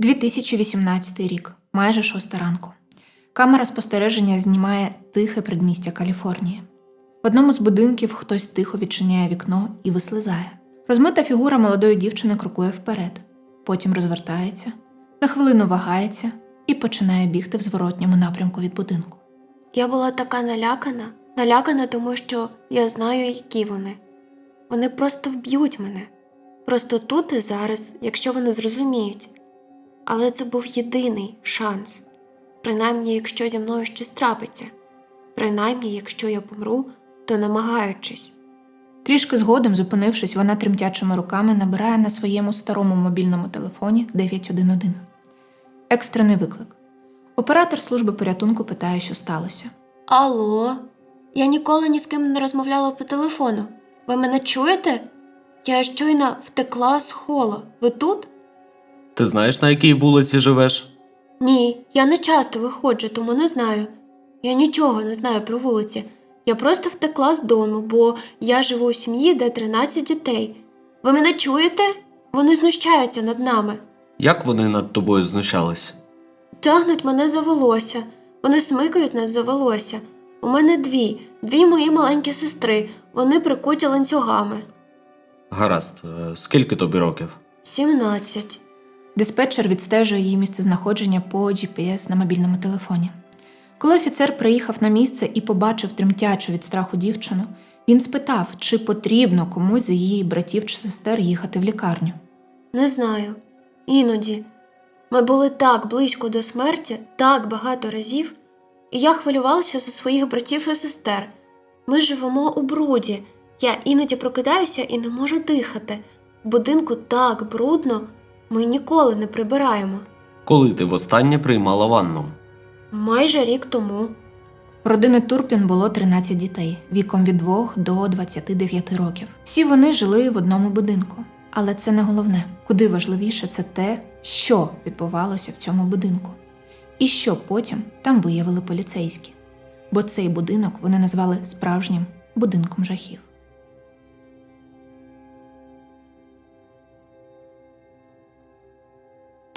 2018 рік, майже шоста ранку. Камера спостереження знімає тихе предмістя Каліфорнії. В одному з будинків хтось тихо відчиняє вікно і вислизає. Розмита фігура молодої дівчини крокує вперед, потім розвертається, на хвилину вагається і починає бігти в зворотньому напрямку від будинку. Я була така налякана, налякана, тому що я знаю, які вони. Вони просто вб'ють мене. Просто тут і зараз, якщо вони зрозуміють. Але це був єдиний шанс. Принаймні, якщо зі мною щось трапиться. Принаймні, якщо я помру, то намагаючись. Трішки згодом, зупинившись, вона тремтячими руками набирає на своєму старому мобільному телефоні 911. Екстрений виклик. Оператор служби порятунку питає, що сталося. Алло, я ніколи ні з ким не розмовляла по телефону. Ви мене чуєте? Я щойно втекла з холу. Ви тут? Ти знаєш, на якій вулиці живеш? Ні, я не часто виходжу, тому не знаю. Я нічого не знаю про вулиці. Я просто втекла з дому, бо я живу у сім'ї, де 13 дітей. Ви мене чуєте? Вони знущаються над нами, Як вони над тобою знущались? тягнуть мене за волосся. Вони смикають нас за волосся. У мене дві, дві мої маленькі сестри. Вони прикуті ланцюгами. Гаразд, е, скільки тобі років? 17. Диспетчер відстежує її місцезнаходження по GPS на мобільному телефоні. Коли офіцер приїхав на місце і побачив тремтячу від страху дівчину, він спитав, чи потрібно комусь з її братів чи сестер їхати в лікарню. Не знаю. Іноді. Ми були так близько до смерті, так багато разів, і я хвилювалася за своїх братів і сестер. Ми живемо у бруді. Я іноді прокидаюся і не можу дихати. В будинку так брудно, ми ніколи не прибираємо. Коли ти востаннє приймала ванну? Майже рік тому. В родини Турпін було 13 дітей віком від 2 до 29 років. Всі вони жили в одному будинку. Але це не головне. Куди важливіше це те, що відбувалося в цьому будинку, і що потім там виявили поліцейські. Бо цей будинок вони назвали справжнім будинком жахів.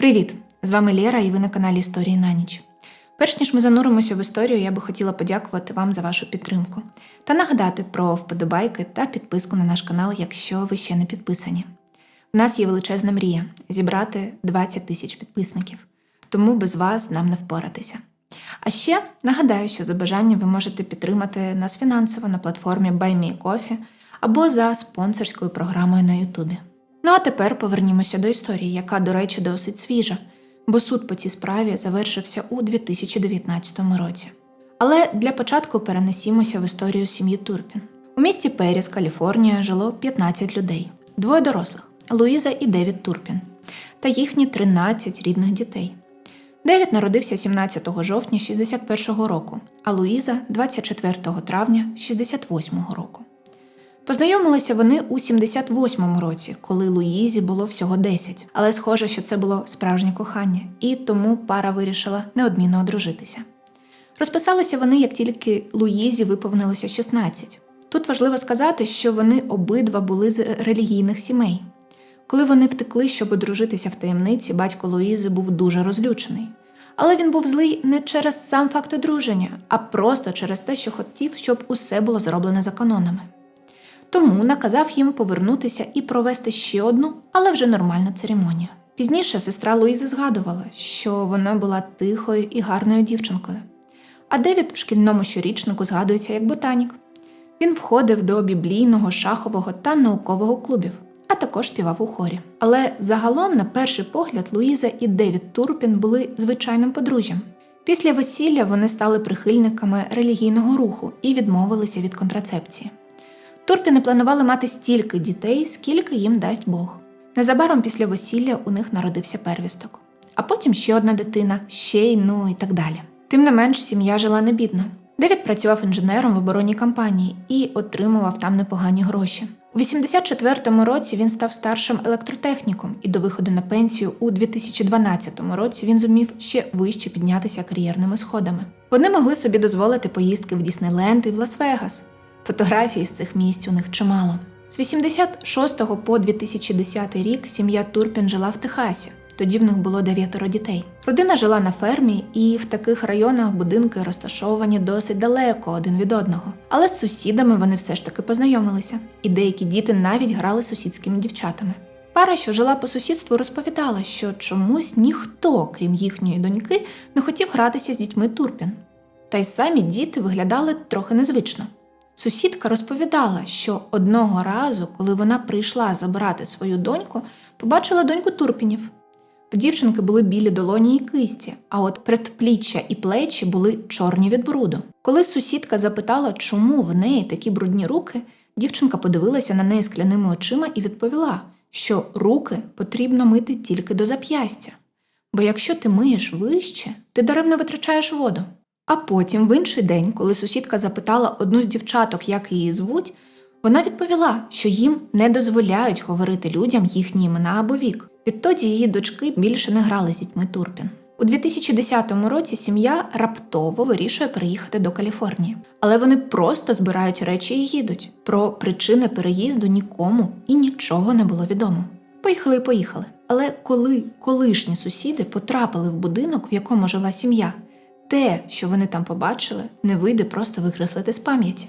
Привіт! З вами Лєра і ви на каналі Історії на ніч. Перш ніж ми зануримося в історію, я би хотіла подякувати вам за вашу підтримку та нагадати про вподобайки та підписку на наш канал, якщо ви ще не підписані. У нас є величезна мрія зібрати 20 тисяч підписників, тому без вас нам не впоратися. А ще нагадаю, що за бажанням ви можете підтримати нас фінансово на платформі BuyMeCoffee або за спонсорською програмою на Ютубі. Ну а тепер повернімося до історії, яка, до речі, досить свіжа, бо суд по цій справі завершився у 2019 році. Але для початку перенесімося в історію сім'ї Турпін. У місті Періс, Каліфорнія, жило 15 людей, двоє дорослих Луїза і Девід Турпін, та їхні 13 рідних дітей. Девід народився 17 жовтня 61 року, а Луїза 24 травня 68 року. Познайомилися вони у 78-му році, коли Луїзі було всього 10, але схоже, що це було справжнє кохання, і тому пара вирішила неодмінно одружитися. Розписалися вони, як тільки Луїзі виповнилося 16. Тут важливо сказати, що вони обидва були з релігійних сімей. Коли вони втекли, щоб одружитися в таємниці, батько Луїзи був дуже розлючений. Але він був злий не через сам факт одруження, а просто через те, що хотів, щоб усе було зроблене за канонами. Тому наказав їм повернутися і провести ще одну, але вже нормальну церемонію. Пізніше сестра Луїзи згадувала, що вона була тихою і гарною дівчинкою. А Девід в шкільному щорічнику згадується як ботанік. Він входив до біблійного, шахового та наукового клубів, а також співав у хорі. Але загалом, на перший погляд, Луїза і Девід Турпін були звичайним подружжям. Після весілля вони стали прихильниками релігійного руху і відмовилися від контрацепції. Турпіни планували мати стільки дітей, скільки їм дасть Бог. Незабаром після весілля у них народився первісток, а потім ще одна дитина, ще й ну і так далі. Тим не менш, сім'я жила не бідно. Девід працював інженером в оборонній компанії і отримував там непогані гроші. У 84-му році він став старшим електротехніком, і до виходу на пенсію у 2012 році він зумів ще вище піднятися кар'єрними сходами. Вони могли собі дозволити поїздки в Діснейленд і в Лас-Вегас. Фотографій з цих місць у них чимало. З 86 по 2010 рік сім'я Турпін жила в Техасі, Тоді в них було дев'ятеро дітей. Родина жила на фермі, і в таких районах будинки розташовані досить далеко один від одного. Але з сусідами вони все ж таки познайомилися, і деякі діти навіть грали сусідськими дівчатами. Пара, що жила по сусідству, розповідала, що чомусь ніхто, крім їхньої доньки, не хотів гратися з дітьми Турпін. Та й самі діти виглядали трохи незвично. Сусідка розповідала, що одного разу, коли вона прийшла забирати свою доньку, побачила доньку Турпінів. В дівчинки були білі долоні і кисті, а от предпліччя і плечі були чорні від бруду. Коли сусідка запитала, чому в неї такі брудні руки, дівчинка подивилася на неї скляними очима і відповіла, що руки потрібно мити тільки до зап'ястя. Бо якщо ти миєш вище, ти даремно витрачаєш воду. А потім, в інший день, коли сусідка запитала одну з дівчаток, як її звуть, вона відповіла, що їм не дозволяють говорити людям їхні імена або вік. Відтоді її дочки більше не грали з дітьми Турпін. У 2010 році сім'я раптово вирішує переїхати до Каліфорнії, але вони просто збирають речі і їдуть. Про причини переїзду нікому і нічого не було відомо. Поїхали поїхали. Але коли колишні сусіди потрапили в будинок, в якому жила сім'я, те, що вони там побачили, не вийде просто викреслити з пам'яті.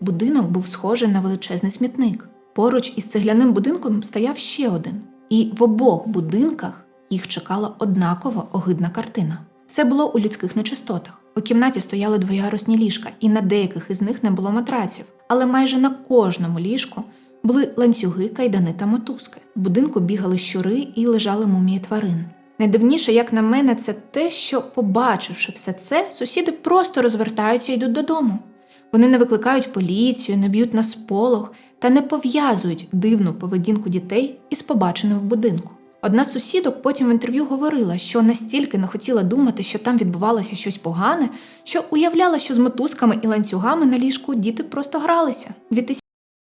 Будинок був схожий на величезний смітник. Поруч із цегляним будинком стояв ще один, і в обох будинках їх чекала однаково огидна картина. Все було у людських нечистотах. У кімнаті стояли двоярусні ліжка, і на деяких із них не було матраців, але майже на кожному ліжку були ланцюги, кайдани та мотузки. В будинку бігали щури і лежали мумії тварин. Найдивніше, як на мене, це те, що, побачивши все це, сусіди просто розвертаються і йдуть додому. Вони не викликають поліцію, не б'ють на сполох та не пов'язують дивну поведінку дітей із побаченим в будинку. Одна з сусідок потім в інтерв'ю говорила, що настільки не хотіла думати, що там відбувалося щось погане, що уявляла, що з мотузками і ланцюгами на ліжку діти просто гралися. 2000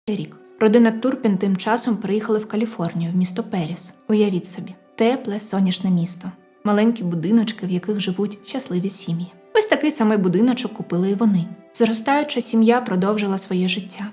рік. Родина Турпін тим часом приїхали в Каліфорнію, в місто Періс. Уявіть собі, тепле сонячне місто, маленькі будиночки, в яких живуть щасливі сім'ї. Ось такий самий будиночок купили і вони. Зростаюча сім'я продовжила своє життя.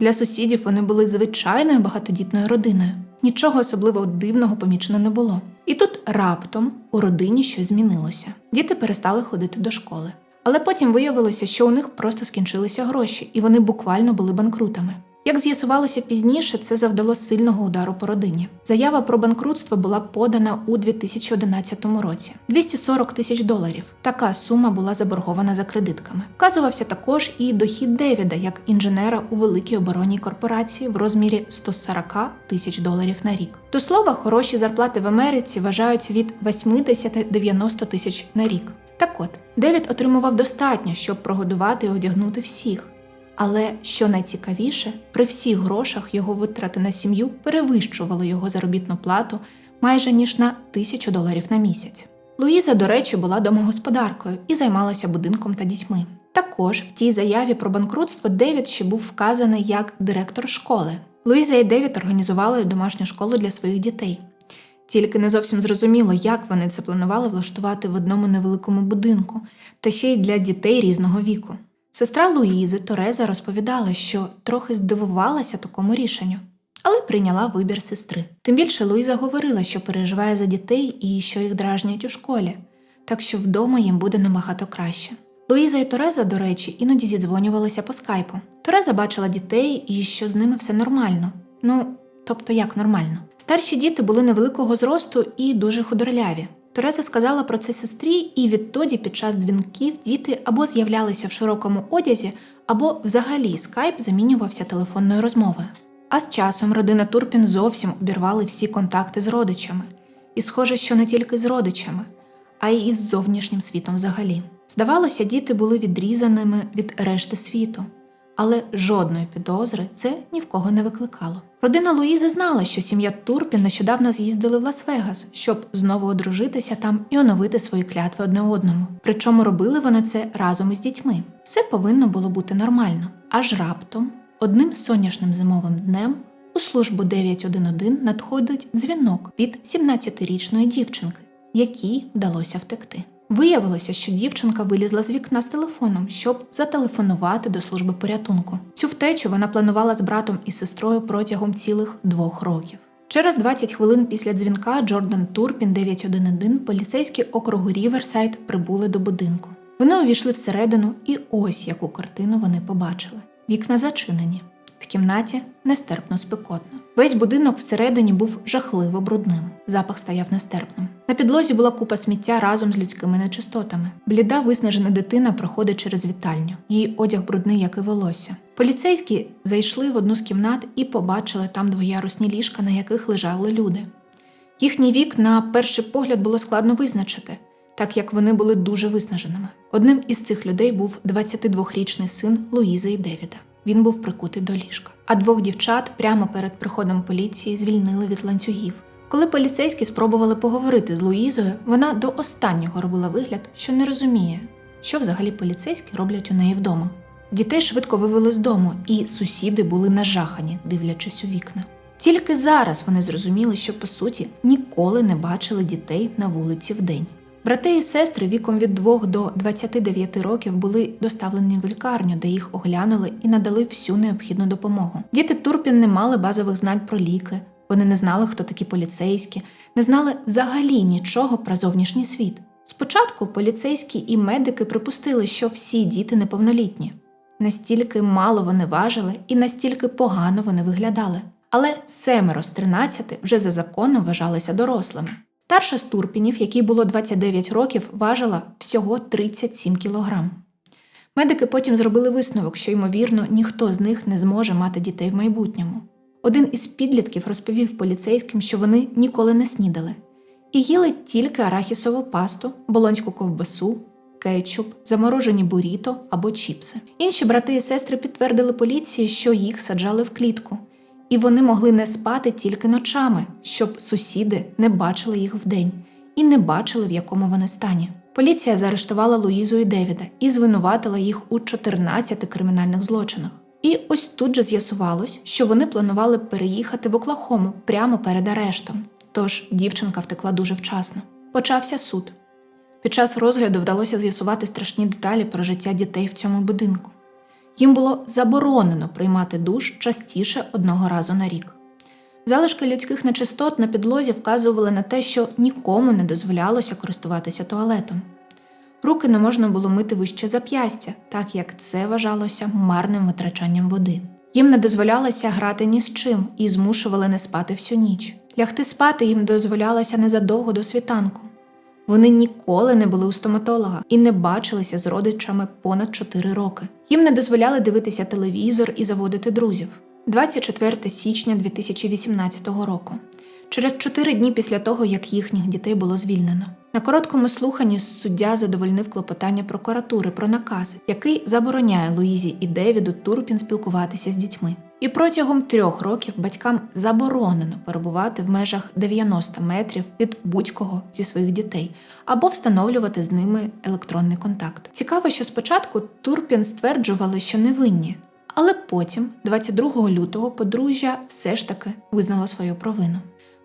Для сусідів вони були звичайною багатодітною родиною. Нічого особливо дивного помічено не було. І тут раптом у родині щось змінилося. Діти перестали ходити до школи. Але потім виявилося, що у них просто скінчилися гроші, і вони буквально були банкрутами. Як з'ясувалося пізніше, це завдало сильного удару по родині. Заява про банкрутство була подана у 2011 році 240 тисяч доларів. Така сума була заборгована за кредитками. Вказувався також і дохід Девіда як інженера у великій оборонній корпорації в розмірі 140 тисяч доларів на рік. До слова, хороші зарплати в Америці вважаються від 80-90 тисяч на рік. Так от, Девід отримував достатньо, щоб прогодувати і одягнути всіх. Але що найцікавіше, при всіх грошах його витрати на сім'ю перевищували його заробітну плату майже ніж на тисячу доларів на місяць. Луїза, до речі, була домогосподаркою і займалася будинком та дітьми. Також в тій заяві про банкрутство Девід ще був вказаний як директор школи. Луїза і Девід організували домашню школу для своїх дітей. Тільки не зовсім зрозуміло, як вони це планували влаштувати в одному невеликому будинку, та ще й для дітей різного віку. Сестра Луїзи Тореза розповідала, що трохи здивувалася такому рішенню, але прийняла вибір сестри. Тим більше Луїза говорила, що переживає за дітей і що їх дражнять у школі, так що вдома їм буде набагато краще. Луїза і Тореза, до речі, іноді зідзвонювалися по скайпу. Тореза бачила дітей і що з ними все нормально. Ну, тобто як нормально. Старші діти були невеликого зросту і дуже худорляві. Тереза сказала про це сестрі, і відтоді під час дзвінків діти або з'являлися в широкому одязі, або взагалі скайп замінювався телефонною розмовою. А з часом родина Турпін зовсім обірвали всі контакти з родичами. І схоже, що не тільки з родичами, а й із зовнішнім світом взагалі. Здавалося, діти були відрізаними від решти світу, але жодної підозри це ні в кого не викликало. Родина Луїзи знала, що сім'я Турпін нещодавно з'їздили в Лас-Вегас, щоб знову одружитися там і оновити свої клятви одне одному. Причому робили вони це разом із дітьми. Все повинно було бути нормально. Аж раптом, одним сонячним зимовим днем, у службу 911 надходить дзвінок від 17-річної дівчинки, якій вдалося втекти. Виявилося, що дівчинка вилізла з вікна з телефоном, щоб зателефонувати до служби порятунку. Цю втечу вона планувала з братом і сестрою протягом цілих двох років. Через 20 хвилин після дзвінка Джордан Турпін 911 поліцейські округу Ріверсайд прибули до будинку. Вони увійшли всередину, і ось яку картину вони побачили: вікна зачинені. В кімнаті нестерпно спекотно. Весь будинок всередині був жахливо брудним. Запах стояв нестерпним. На підлозі була купа сміття разом з людськими нечистотами. Бліда, виснажена дитина проходить через вітальню. Її одяг брудний, як і волосся. Поліцейські зайшли в одну з кімнат і побачили там двоярусні ліжка, на яких лежали люди. Їхній вік на перший погляд було складно визначити, так як вони були дуже виснаженими. Одним із цих людей був 22-річний син Луїзи і Девіда. Він був прикутий до ліжка. А двох дівчат прямо перед приходом поліції звільнили від ланцюгів. Коли поліцейські спробували поговорити з Луїзою, вона до останнього робила вигляд, що не розуміє, що взагалі поліцейські роблять у неї вдома. Дітей швидко вивели з дому, і сусіди були нажахані, дивлячись у вікна. Тільки зараз вони зрозуміли, що по суті ніколи не бачили дітей на вулиці вдень. Брати і сестри віком від 2 до 29 років були доставлені в лікарню, де їх оглянули і надали всю необхідну допомогу. Діти Турпін не мали базових знань про ліки, вони не знали, хто такі поліцейські, не знали взагалі нічого про зовнішній світ. Спочатку поліцейські і медики припустили, що всі діти неповнолітні. Настільки мало вони важили і настільки погано вони виглядали. Але семеро з 13 вже за законом вважалися дорослими. Старша з Турпінів, якій було 29 років, важила всього 37 кілограм. Медики потім зробили висновок, що, ймовірно, ніхто з них не зможе мати дітей в майбутньому. Один із підлітків розповів поліцейським, що вони ніколи не снідали і їли тільки арахісову пасту, болонську ковбасу, кетчуп, заморожені буріто або чіпси. Інші брати і сестри підтвердили поліції, що їх саджали в клітку, і вони могли не спати тільки ночами, щоб сусіди не бачили їх вдень і не бачили, в якому вони стані. Поліція заарештувала Луїзу і Девіда і звинуватила їх у 14 кримінальних злочинах. І ось тут же з'ясувалось, що вони планували переїхати в Оклахому прямо перед арештом. Тож дівчинка втекла дуже вчасно. Почався суд. Під час розгляду вдалося з'ясувати страшні деталі про життя дітей в цьому будинку. Їм було заборонено приймати душ частіше одного разу на рік. Залишки людських нечистот на підлозі вказували на те, що нікому не дозволялося користуватися туалетом. Руки не можна було мити вище зап'ястя, так як це вважалося марним витрачанням води. Їм не дозволялося грати ні з чим і змушували не спати всю ніч. Лягти спати їм дозволялося незадовго до світанку. Вони ніколи не були у стоматолога і не бачилися з родичами понад 4 роки. Їм не дозволяли дивитися телевізор і заводити друзів. 24 січня 2018 року. Через чотири дні після того, як їхніх дітей було звільнено. На короткому слуханні суддя задовольнив клопотання прокуратури про наказ, який забороняє Луїзі і Девіду Турпін спілкуватися з дітьми. І протягом трьох років батькам заборонено перебувати в межах 90 метрів від будь-кого зі своїх дітей або встановлювати з ними електронний контакт. Цікаво, що спочатку Турпін стверджували, що не винні, але потім, 22 лютого, подружжя все ж таки визнало свою провину.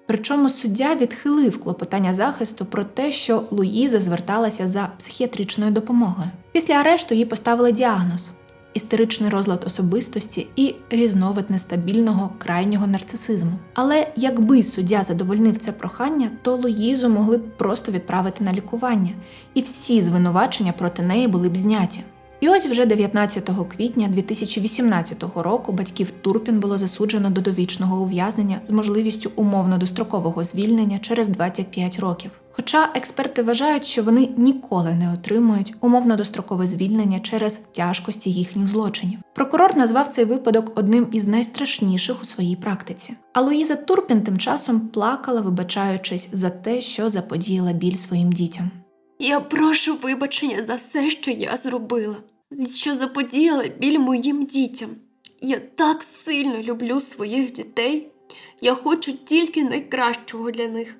Причому суддя відхилив клопотання захисту про те, що Луїза зверталася за психіатричною допомогою. Після арешту їй поставили діагноз істеричний розлад особистості і різновид нестабільного крайнього нарцисизму. Але якби суддя задовольнив це прохання, то Луїзу могли б просто відправити на лікування, і всі звинувачення проти неї були б зняті. І ось вже 19 квітня 2018 року батьків Турпін було засуджено до довічного ув'язнення з можливістю умовно-дострокового звільнення через 25 років. Хоча експерти вважають, що вони ніколи не отримують умовно-дострокове звільнення через тяжкості їхніх злочинів. Прокурор назвав цей випадок одним із найстрашніших у своїй практиці. А Луїза Турпін тим часом плакала, вибачаючись за те, що заподіяла біль своїм дітям. Я прошу вибачення за все, що я зробила, що заподіяла біль моїм дітям. Я так сильно люблю своїх дітей. Я хочу тільки найкращого для них.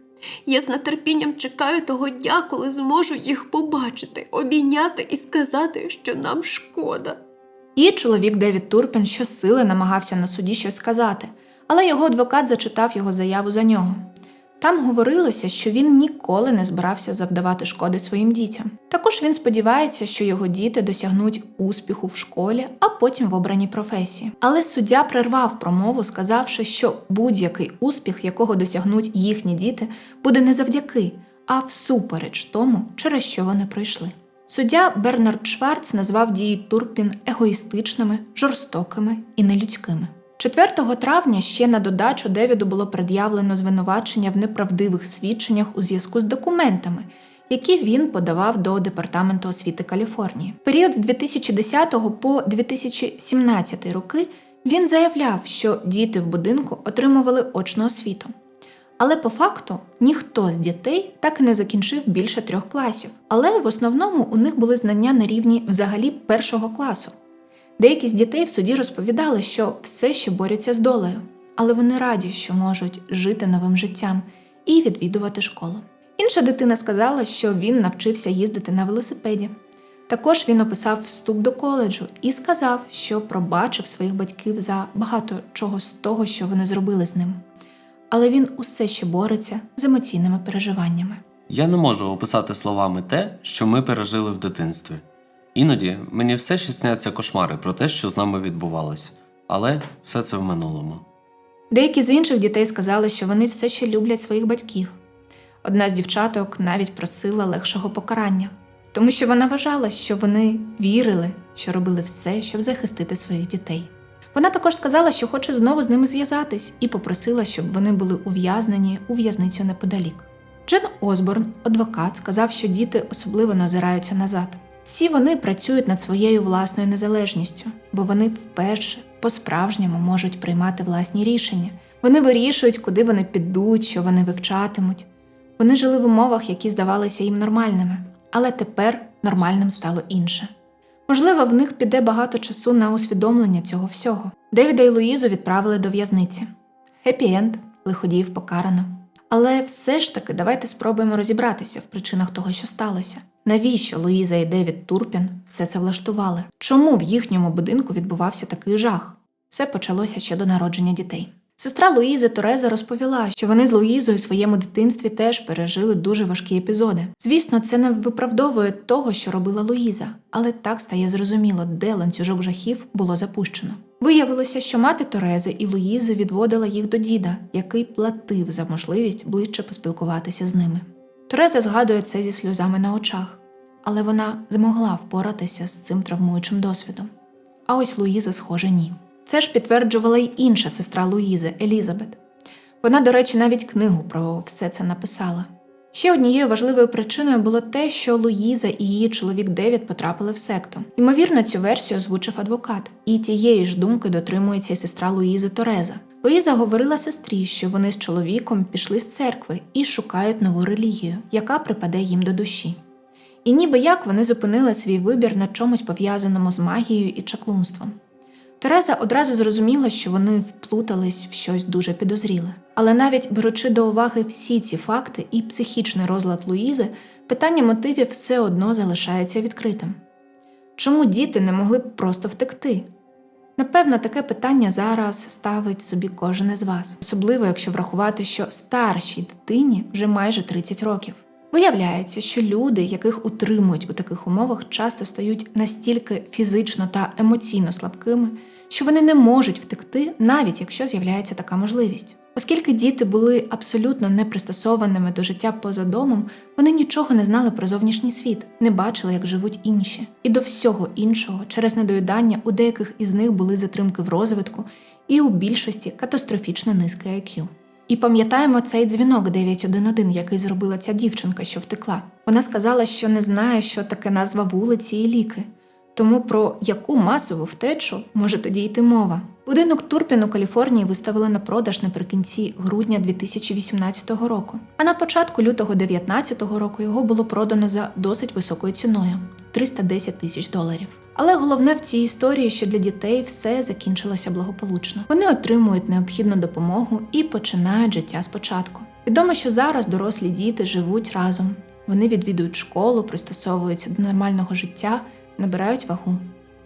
Я з нетерпінням чекаю того дня, коли зможу їх побачити, обійняти і сказати, що нам шкода. І чоловік Девід Турпін щосили намагався на суді щось сказати, але його адвокат зачитав його заяву за нього. Там говорилося, що він ніколи не збирався завдавати шкоди своїм дітям. Також він сподівається, що його діти досягнуть успіху в школі, а потім в обраній професії. Але суддя прервав промову, сказавши, що будь-який успіх, якого досягнуть їхні діти, буде не завдяки, а всупереч тому, через що вони пройшли. Суддя Бернард Шварц назвав дії Турпін егоїстичними, жорстокими і нелюдськими. 4 травня ще на додачу Девіду було пред'явлено звинувачення в неправдивих свідченнях у зв'язку з документами, які він подавав до Департаменту освіти Каліфорнії. Період з 2010 по 2017 роки він заявляв, що діти в будинку отримували очну освіту. Але по факту ніхто з дітей так і не закінчив більше трьох класів. Але в основному у них були знання на рівні взагалі першого класу. Деякі з дітей в суді розповідали, що все ще борються з долею, але вони раді, що можуть жити новим життям і відвідувати школу. Інша дитина сказала, що він навчився їздити на велосипеді. Також він описав вступ до коледжу і сказав, що пробачив своїх батьків за багато чого з того, що вони зробили з ним. Але він усе ще бореться з емоційними переживаннями. Я не можу описати словами те, що ми пережили в дитинстві. Іноді мені все ще сняться кошмари про те, що з нами відбувалось, але все це в минулому. Деякі з інших дітей сказали, що вони все ще люблять своїх батьків. Одна з дівчаток навіть просила легшого покарання, тому що вона вважала, що вони вірили, що робили все, щоб захистити своїх дітей. Вона також сказала, що хоче знову з ними зв'язатись, і попросила, щоб вони були ув'язнені у в'язницю неподалік. Джен Осборн, адвокат, сказав, що діти особливо не озираються назад. Всі вони працюють над своєю власною незалежністю, бо вони вперше по-справжньому можуть приймати власні рішення. Вони вирішують, куди вони підуть, що вони вивчатимуть. Вони жили в умовах, які здавалися їм нормальними, але тепер нормальним стало інше. Можливо, в них піде багато часу на усвідомлення цього всього. Девіда і Луїзу відправили до в'язниці. Хеппі-енд, лиходіїв покарано. Але все ж таки давайте спробуємо розібратися в причинах того, що сталося. Навіщо Луїза і Девід Турпін все це влаштували? Чому в їхньому будинку відбувався такий жах? Все почалося ще до народження дітей. Сестра Луїзи Тореза розповіла, що вони з Луїзою у своєму дитинстві теж пережили дуже важкі епізоди. Звісно, це не виправдовує того, що робила Луїза, але так стає зрозуміло, де ланцюжок жахів було запущено. Виявилося, що мати Торези і Луїзи відводила їх до діда, який платив за можливість ближче поспілкуватися з ними. Тереза згадує це зі сльозами на очах, але вона змогла впоратися з цим травмуючим досвідом. А ось Луїза, схоже, ні. Це ж підтверджувала й інша сестра Луїзи Елізабет. Вона, до речі, навіть книгу про все це написала. Ще однією важливою причиною було те, що Луїза і її чоловік Девід потрапили в секту. Ймовірно, цю версію озвучив адвокат, і тієї ж думки дотримується сестра Луїзи Тореза. Луїза говорила сестрі, що вони з чоловіком пішли з церкви і шукають нову релігію, яка припаде їм до душі. І ніби як вони зупинили свій вибір на чомусь пов'язаному з магією і чаклунством. Тереза одразу зрозуміла, що вони вплутались в щось дуже підозріле. Але навіть беручи до уваги всі ці факти і психічний розлад Луїзи, питання мотивів все одно залишається відкритим. Чому діти не могли б просто втекти? Напевно, таке питання зараз ставить собі кожен із вас, особливо якщо врахувати, що старшій дитині вже майже 30 років. Виявляється, що люди, яких утримують у таких умовах, часто стають настільки фізично та емоційно слабкими, що вони не можуть втекти, навіть якщо з'являється така можливість. Оскільки діти були абсолютно непристосованими до життя поза домом, вони нічого не знали про зовнішній світ, не бачили, як живуть інші. І до всього іншого, через недоїдання у деяких із них були затримки в розвитку, і у більшості катастрофічно низький IQ. І пам'ятаємо цей дзвінок 911, який зробила ця дівчинка, що втекла. Вона сказала, що не знає, що таке назва вулиці і ліки. Тому про яку масову втечу може тоді йти мова? Будинок Турпін у Каліфорнії виставили на продаж наприкінці грудня 2018 року. А на початку лютого 2019 року його було продано за досить високою ціною 310 тисяч доларів. Але головне в цій історії, що для дітей все закінчилося благополучно. Вони отримують необхідну допомогу і починають життя спочатку. Відомо, що зараз дорослі діти живуть разом. Вони відвідують школу, пристосовуються до нормального життя, набирають вагу.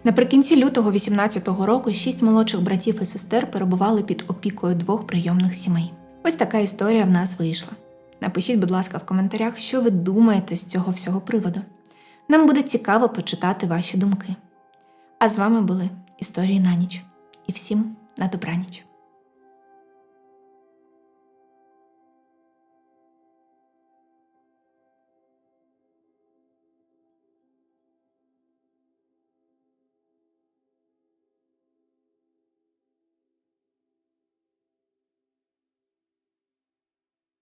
Наприкінці лютого 18-го року шість молодших братів і сестер перебували під опікою двох прийомних сімей. Ось така історія в нас вийшла. Напишіть, будь ласка, в коментарях, що ви думаєте з цього всього приводу. Нам буде цікаво почитати ваші думки. А з вами були Історії на ніч. І всім на добраніч.